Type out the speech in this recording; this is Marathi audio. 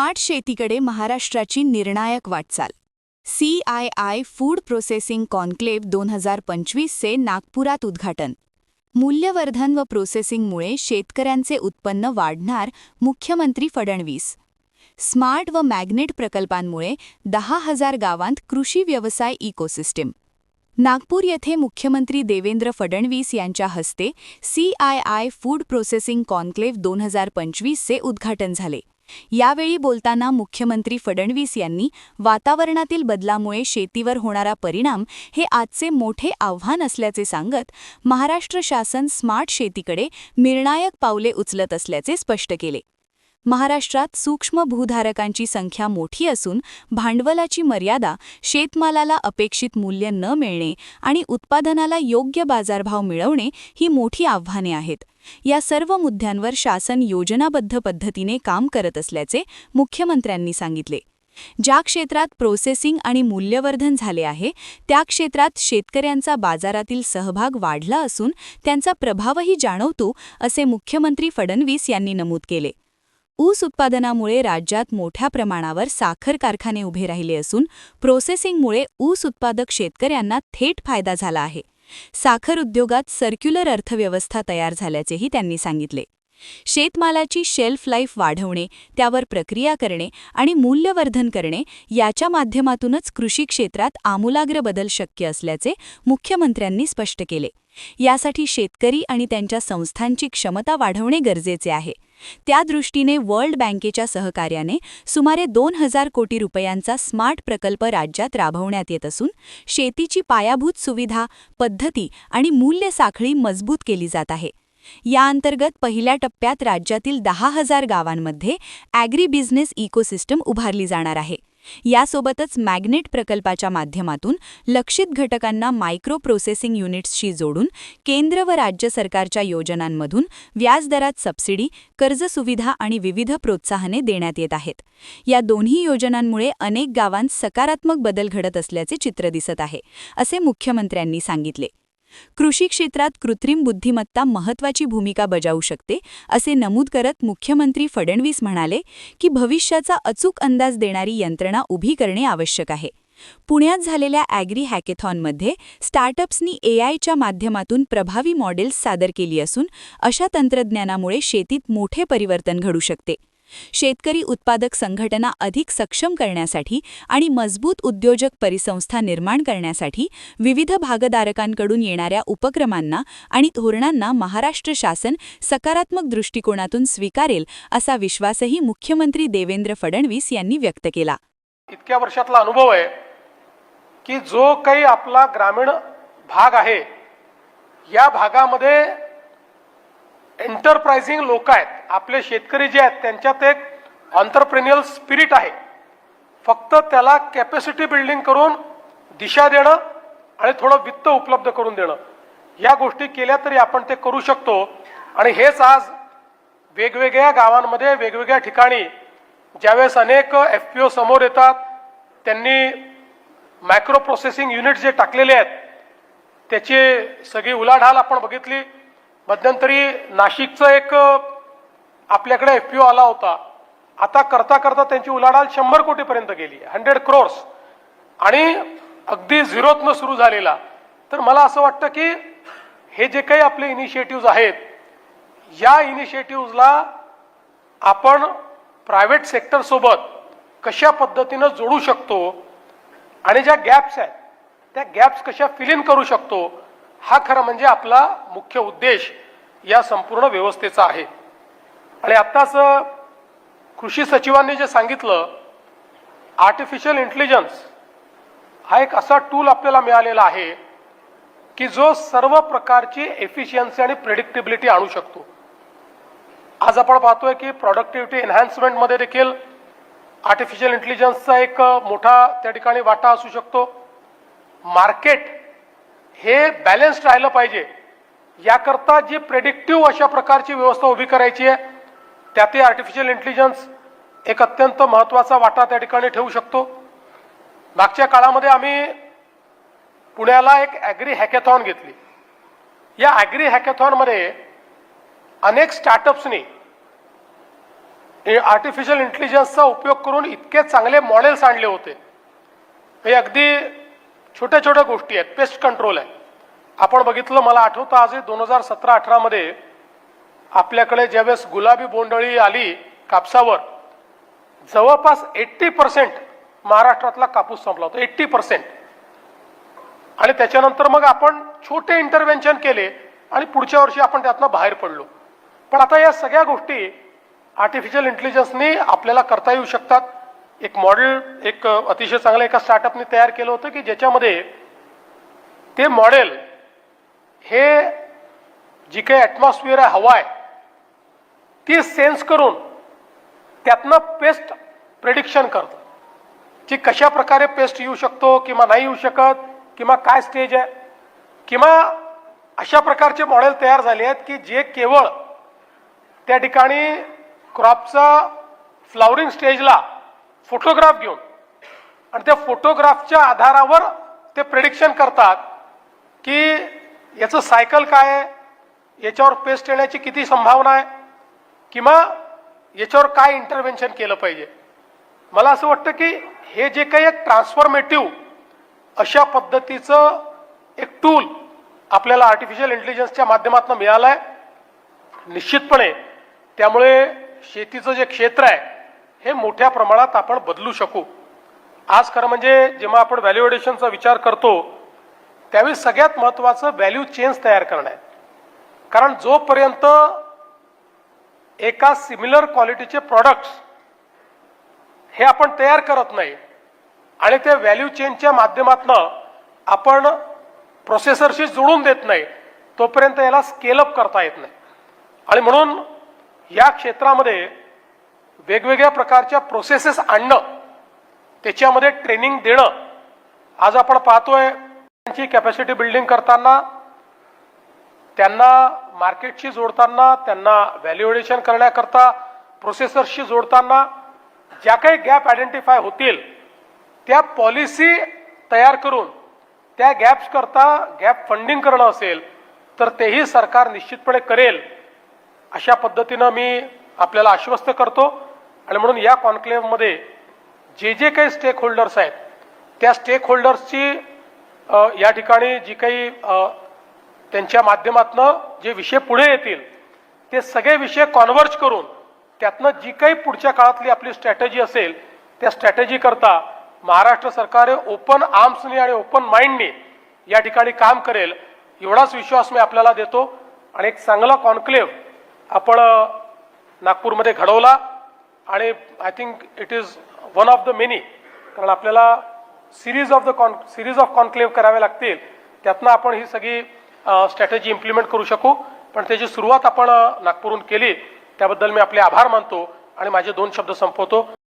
स्मार्ट शेतीकडे महाराष्ट्राची निर्णायक वाटचाल. C I I food processing conclave दोन हजार पंचवीसचे नागपुरात उद्घाटन. मूल्यवर्धन व प्रोसेसिंगमुळे शेतकऱ्यांचे उत्पन्न वाढणार मुख्यमंत्री फडणवीस. स्मार्ट व मॅग्नेट प्रकल्पांमुळे दहा हजार गावांत कृषी व्यवसाय इकोसिस्टीम. नागपूर येथे मुख्यमंत्री देवेंद्र फडणवीस यांच्या हस्ते C I I food processing conclave दोन हजार पंचवीसचे उद्घाटन झाले. यावेळी बोलताना मुख्यमंत्री फडणवीस यांनी वातावरणातील बदलामुळे शेतीवर होणारा परिणाम हे आजचे मोठे आव्हान असल्याचे सांगत महाराष्ट्र शासन स्मार्ट शेतीकडे निर्णायक पावले उचलत असल्याचे स्पष्ट केले. महाराष्ट्रात सूक्ष्म भूधारकांची संख्या मोठी असून भांडवलाची मर्यादा शेतमालाला अपेक्षित मूल्य न मिळणे आणि उत्पादनाला योग्य बाजारभाव मिळवणे ही मोठी आव्हाने आहेत. या सर्व मुद्द्यांवर शासन योजनाबद्ध पद्धतीने काम करत असल्याचे मुख्यमंत्र्यांनी सांगितले. ज्या क्षेत्रात प्रोसेसिंग आणि मूल्यवर्धन झाले आहे त्या क्षेत्रात शेतकऱ्यांचा बाजारातील सहभाग वाढला असून त्यांचा प्रभावही जाणवतो असे मुख्यमंत्री फडणवीस यांनी नमूद केले. ऊस उत्पादनामुळे राज्यात मोठ्या प्रमाणावर साखर कारखाने उभे राहिले असून प्रोसेसिंगमुळे ऊस उत्पादक शेतकऱ्यांना थेट फायदा झाला आहे. साखर उद्योगात सर्क्युलर अर्थव्यवस्था तयार झाल्याचेही त्यांनी सांगितले. शेतमालाची शेल्फ लाईफ वाढवणे त्यावर प्रक्रिया करणे आणि मूल्यवर्धन करणे याच्या माध्यमातूनच कृषी क्षेत्रात आमूलाग्र बदल शक्य असल्याचे मुख्यमंत्र्यांनी स्पष्ट केले. यासाठी शेतकरी आणि त्यांच्या संस्थांची क्षमता वाढवणे गरजेचे आहे. त्या दृष्टीने वर्ल्ड बँकेच्या सहकार्याने सुमारे दोन हजार कोटी रुपयांचा स्मार्ट प्रकल्प राज्यात राबवण्यात येत असून शेतीची पायाभूत सुविधा पद्धती आणि मूल्य साखळी मजबूत केली जात आहे. याअंतर्गत पहिल्या टप्प्यात राज्यातील दहा हजार गावांमध्ये ॲग्री बिझनेस इकोसिस्टम उभारली जाणार आहे. यासोबतच मॅग्नेट प्रकल्पाच्या माध्यमातून लक्षित घटकांना मायक्रो प्रोसेसिंग युनिट्सशी जोडून केंद्र व राज्य सरकारच्या योजनांमधून व्याजदरात सबसिडी कर्ज सुविधा आणि विविध प्रोत्साहने देण्यात येत आहेत. या दोन्ही योजनांमुळे अनेक गावांत सकारात्मक बदल घडत असल्याचे चित्र दिसत आहे असे मुख्यमंत्र्यांनी सांगितले. कृषी क्षेत्रात कृत्रिम बुद्धिमत्ता महत्वाची भूमिका बजावू शकते असे नमूद करत मुख्यमंत्री फडणवीस म्हणाले की भविष्याचा अचूक अंदाज देणारी यंत्रणा उभी करणे आवश्यक आहे. पुण्यात झालेल्या ॲग्री हॅकेथॉनमध्ये स्टार्टअप्सनी एआयच्या माध्यमातून प्रभावी मॉडेल्स सादर केली असून अशा तंत्रज्ञानामुळे शेतीत मोठे परिवर्तन घडू शकते. शेतकरी उत्पादक संघटना अधिक सक्षम करण्यासाठी आणि मजबूत उद्योजक परिसंस्था निर्माण करण्यासाठी विविध भागधारकांकडून येणाऱ्या उपक्रमांना आणि धोरणांना महाराष्ट्र शासन सकारात्मक दृष्टिकोनातून स्वीकारेल असा विश्वासही मुख्यमंत्री देवेंद्र फडणवीस यांनी व्यक्त केला. इतक्या वर्षातला अनुभव आहे की जो काही आपला ग्रामीण भाग आहे या भागामध्ये एंटरप्राइझिंग लोक आहेत. आपले शेतकरी जे आहेत त्यांच्यात एक ऑन्टरप्रेन्युअल स्पिरिट आहे. फक्त त्याला कॅपॅसिटी बिल्डिंग करून दिशा देणं आणि थोडं वित्त उपलब्ध करून देणं. या गोष्टी केल्या तरी आपण ते करू शकतो. आणि हेच आज वेगवेगळ्या गावांमध्ये वेगवेगळ्या ठिकाणी ज्यावेळेस अनेक एफ पी ओ समोर येतात त्यांनी मायक्रो प्रोसेसिंग युनिट जे टाकलेले आहेत त्याची सगळी उलाढाल आपण बघितली. मध्यंतरी नाशिकचं एक आपल्याकडे एफ पी ओ आला होता. आता करता करता त्यांची उलाढाल शंभर कोटीपर्यंत गेली. हंड्रेड क्रोर्स आणि अगदी झिरोतनं सुरू झालेला. तर मला असं वाटतं की हे जे काही आपले इनिशिएटिव्ज आहेत या इनिशिएटिव्जला आपण प्रायव्हेट सेक्टरसोबत कशा पद्धतीनं जोडू शकतो आणि ज्या गॅप्स आहेत त्या गॅप्स कशा फिल इन करू शकतो हा खरं म्हणजे आपला मुख्य उद्देश या संपूर्ण व्यवस्थेचा आहे. आणि आत्ताच कृषी सचिवांनी जे सांगितलं आर्टिफिशियल इंटेलिजन्स हा एक असा टूल आपल्याला मिळालेला आहे की जो सर्व प्रकारची एफिशियन्सी आणि प्रेडिक्टेबिलिटी आणू शकतो. आज आपण पाहतोय की प्रॉडक्टिव्हिटी एन्हान्समेंटमध्ये देखील आर्टिफिशियल इंटेलिजन्सचा एक मोठा त्या ठिकाणी वाटा असू शकतो. मार्केट हे बॅलन्स्ड राहिलं पाहिजे. याकरता जी प्रेडिक्टिव्ह अशा प्रकारची व्यवस्था उभी करायची आहे त्यातही आर्टिफिशियल इंटेलिजन्स एक अत्यंत महत्त्वाचा वाटा त्या ठिकाणी ठेवू शकतो. मागच्या काळामध्ये आम्ही पुण्याला एक ॲग्री हॅकॅथॉन घेतली. या ॲग्री हॅकॅथॉनमध्ये अनेक स्टार्टअप्सनी आर्टिफिशियल इंटेलिजन्सचा उपयोग करून इतके चांगले मॉडेल्स आणले होते. हे अगदी छोट्या छोट्या गोष्टी आहेत पेस्ट कंट्रोल आहे. आपण बघितलं मला आठवतं आजही दोन हजार सतरा अठरामध्ये आपल्याकडे ज्यावेळेस गुलाबी बोंडळी आली कापसावर जवळपास एट्टी पर्सेंट महाराष्ट्रातला कापूस संपला होता. एट्टी पर्सेंट आणि त्याच्यानंतर मग आपण छोटे इंटरव्हेन्शन केले आणि पुढच्या वर्षी आपण त्यातनं बाहेर पडलो. पण आता या सगळ्या गोष्टी आर्टिफिशियल इंटेलिजन्सनी आपल्याला करता येऊ शकतात. एक मॉडेल एक अतिशय चांगलं एका स्टार्टअपने तयार केलं होतं की ज्याच्यामध्ये ते मॉडेल हे जी काही ॲटमॉस्फिअर आहे हवा आहे ती सेन्स करून त्यातनं पेस्ट प्रेडिक्शन करतं. की कशा प्रकारे पेस्ट येऊ शकतो किंवा नाही येऊ शकत किंवा काय स्टेज आहे. किंवा अशा प्रकारचे मॉडेल तयार झाले आहेत की जे केवळ त्या ठिकाणी क्रॉपचा फ्लावरिंग स्टेजला फोटोग्राफ घेऊन आणि त्या फोटोग्राफच्या आधारावर ते प्रेडिक्शन करतात की याचं सायकल काय आहे याच्यावर पेस्ट येण्याची किती संभावना आहे. किंवा याच्यावर काय इंटरव्हेन्शन केलं पाहिजे? मला असं वाटतं की हे जे काही एक ट्रान्सफॉर्मेटिव्ह अशा पद्धतीचं एक टूल आपल्याला आर्टिफिशियल इंटेलिजन्सच्या माध्यमातून मिळालं आहे निश्चितपणे त्यामुळे शेतीचं जे क्षेत्र आहे हे मोठ्या प्रमाणात आपण बदलू शकू. आज खरं म्हणजे जेव्हा आपण व्हॅल्युएडेशनचा विचार करतो त्यावेळी सगळ्यात महत्त्वाचं व्हॅल्यू चेन्स तयार करणं. आहे कारण जोपर्यंत एका सिमिलर क्वालिटीचे प्रॉडक्ट्स हे आपण तयार करत नाही. आणि ते व्हॅल्यू चेनच्या माध्यमातनं आपण प्रोसेसरशी जोडून देत नाही तोपर्यंत याला स्केलअप करता येत नाही. आणि म्हणून या क्षेत्रामध्ये वेगवेगळ्या प्रकारच्या प्रोसेसेस आणणं त्याच्यामध्ये ट्रेनिंग देणं आज आपण पाहतोय त्यांची कॅपॅसिटी बिल्डिंग करताना त्यांना मार्केटशी जोडताना त्यांना व्हॅल्युएडेशन करण्याकरता प्रोसेसरशी जोडताना ज्या काही गॅप आयडेंटिफाय होतील त्या पॉलिसी तयार करून त्या गॅप्सकरता गॅप फंडिंग करणं असेल तर तेही सरकार निश्चितपणे करेल. अशा पद्धतीनं मी आपल्याला आश्वस्त करतो. आणि म्हणून या कॉन्क्लेव्हमध्ये जे जे काही स्टेक होल्डर्स आहेत त्या स्टेक होल्डर्सची या ठिकाणी जी काही त्यांच्या माध्यमातनं जे विषय पुढे येतील ते सगळे विषय कॉन्व्हर्ज करून त्यातनं जी काही पुढच्या काळातली आपली स्ट्रॅटेजी असेल त्या स्ट्रॅटेजी करता महाराष्ट्र सरकार ओपन आर्म्सनी आणि ओपन माइंडनी या ठिकाणी काम करेल एवढाच विश्वास मी आपल्याला देतो. आणि एक चांगला कॉन्क्लेव्ह आपण नागपूरमध्ये घडवला आणि I think it is one of the many कारण आपल्याला series of the con series of conclave करावे लागतील. त्यातनं आपण ही सगळी स्ट्रॅटेजी इम्प्लिमेंट करू शकू. पण त्याची सुरुवात आपण नागपूरहून केली त्याबद्दल मी आपले आभार मानतो आणि माझे दोन शब्द संपवतो.